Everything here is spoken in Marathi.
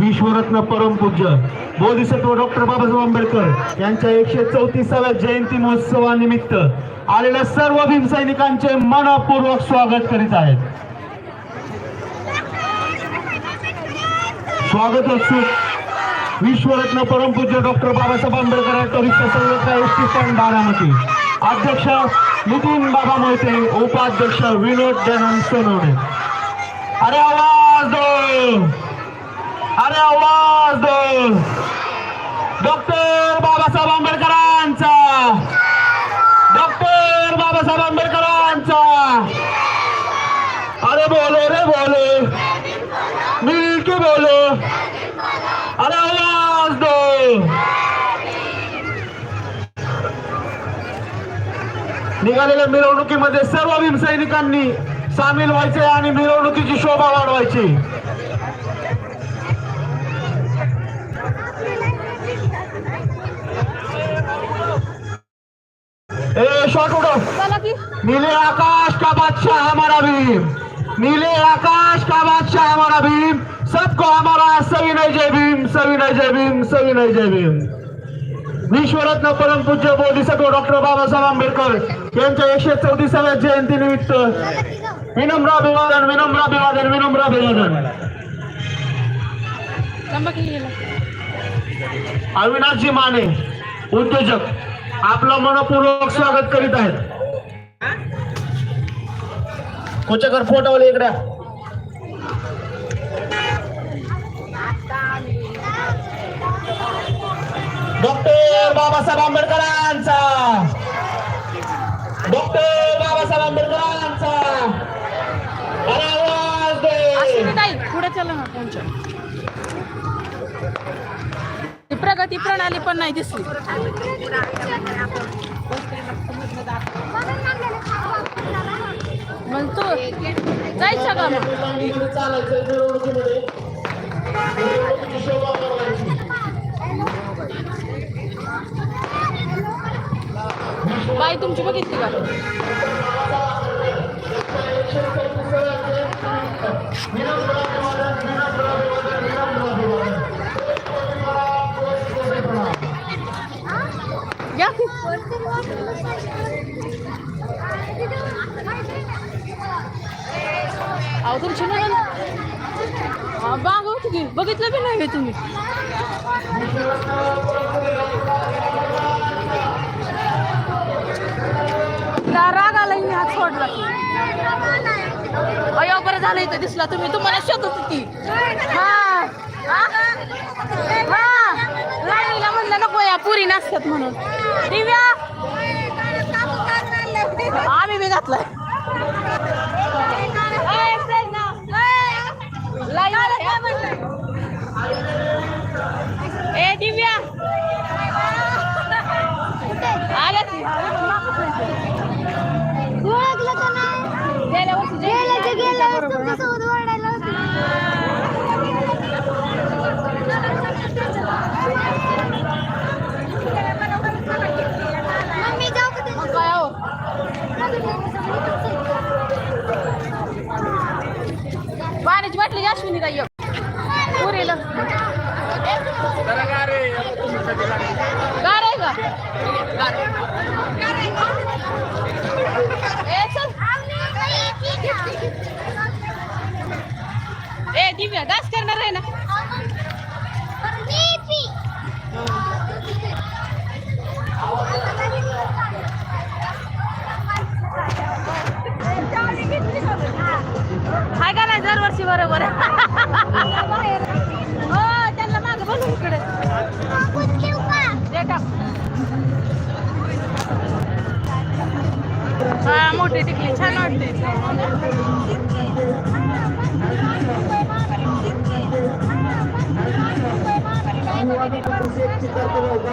विश्वरत्न परमपूज्य बोधिसत्व डॉक्टर बाबासाहेब आंबेडकर यांच्या एकशे चौतीसाव्या जयंती महोत्सवानिमित्त आलेल्या सर्व भीमसैनिकांचे मनपूर्वक स्वागत करीत आहेत. स्वागत उत्सुक विश्वरत्न परमपूज्य डॉक्टर बाबासाहेब आंबेडकर ऑटोरिक्षा संघटना एस टी स्टँड बारामती. अध्यक्ष नितीन बाबा मोहिते उपाध्यक्ष विनोद दयानंद सोनवणे. अरे आवाज अरे आवाज डॉक्टर बाबासाहेब आंबेडकरांचा डॉक्टर बाबासाहेब आंबेडकरांचा. अरे बोलो रे बोलो मिल के बोलो. अरे आवाज दो निघालेल्या मिरवणुकीमध्ये सर्व भीमसैनिकांनी सामील व्हायचे आणि मिरवणुकीची शोभा वाढवायची. ए शॉट उडो चला की नीले आकाश का बादशाह हमारा भीम नीले आकाश का बादशाह हमारा भीम सबको हमारा सविनय जय भीम सविनय जय भीम सविनय जय भीम विश्वरत्न परमपूज्य बोधिसत्व डॉक्टर बाबासाहेब आंबेडकर यांच्या एकशे चौतीसाव्या जयंतीनिमित्त विनम्र अभिवादन विनम्र अभिवादन विनम्र अभिवादन थांबा की गेला अविनाशजी माने उद्योजक आपलं मनपूर्वक स्वागत करीत आहेत. कोचेकर फोटोवाले इकडे डॉक्टर बाबासाहेब आंबेडकरांचा. डॉक्टर बाबासाहेब आंबेडकरांचा. अरे आवाज दे. पुढे चला ना प्रगती प्रणाली पण नाही दिसली. मग तू जायचं का मग? बाई तुमची बघितली का या की. अहो तुमची बाग होती. की बघितलं बी नाही तुम्ही. राग आला मी हात सोडला. अयो बरं झालं इथं दिसला तुम्ही. तुम्हाला शोधत होती. हा हा? नको या पुरी नसतात म्हणून. दिव्या! आम्ही बी घातलाय ए दिव्या आल्या ती ओळखलं का नाही गेल्या वर्षी गेलं ते गेलं बरोबर ना. तुमच्यासोबत ओरडायला मम्मी जाऊ का मग काय हो पाण्याची बाटली घ्या अश्विनी ताई पुरेल गार आहे का? ए चल. ए दिव्या डान्स करणार आहे ना. बरोबर. हो त्यांना मागं बोलू इकडे. हा मोठी टिकली छान वाटते.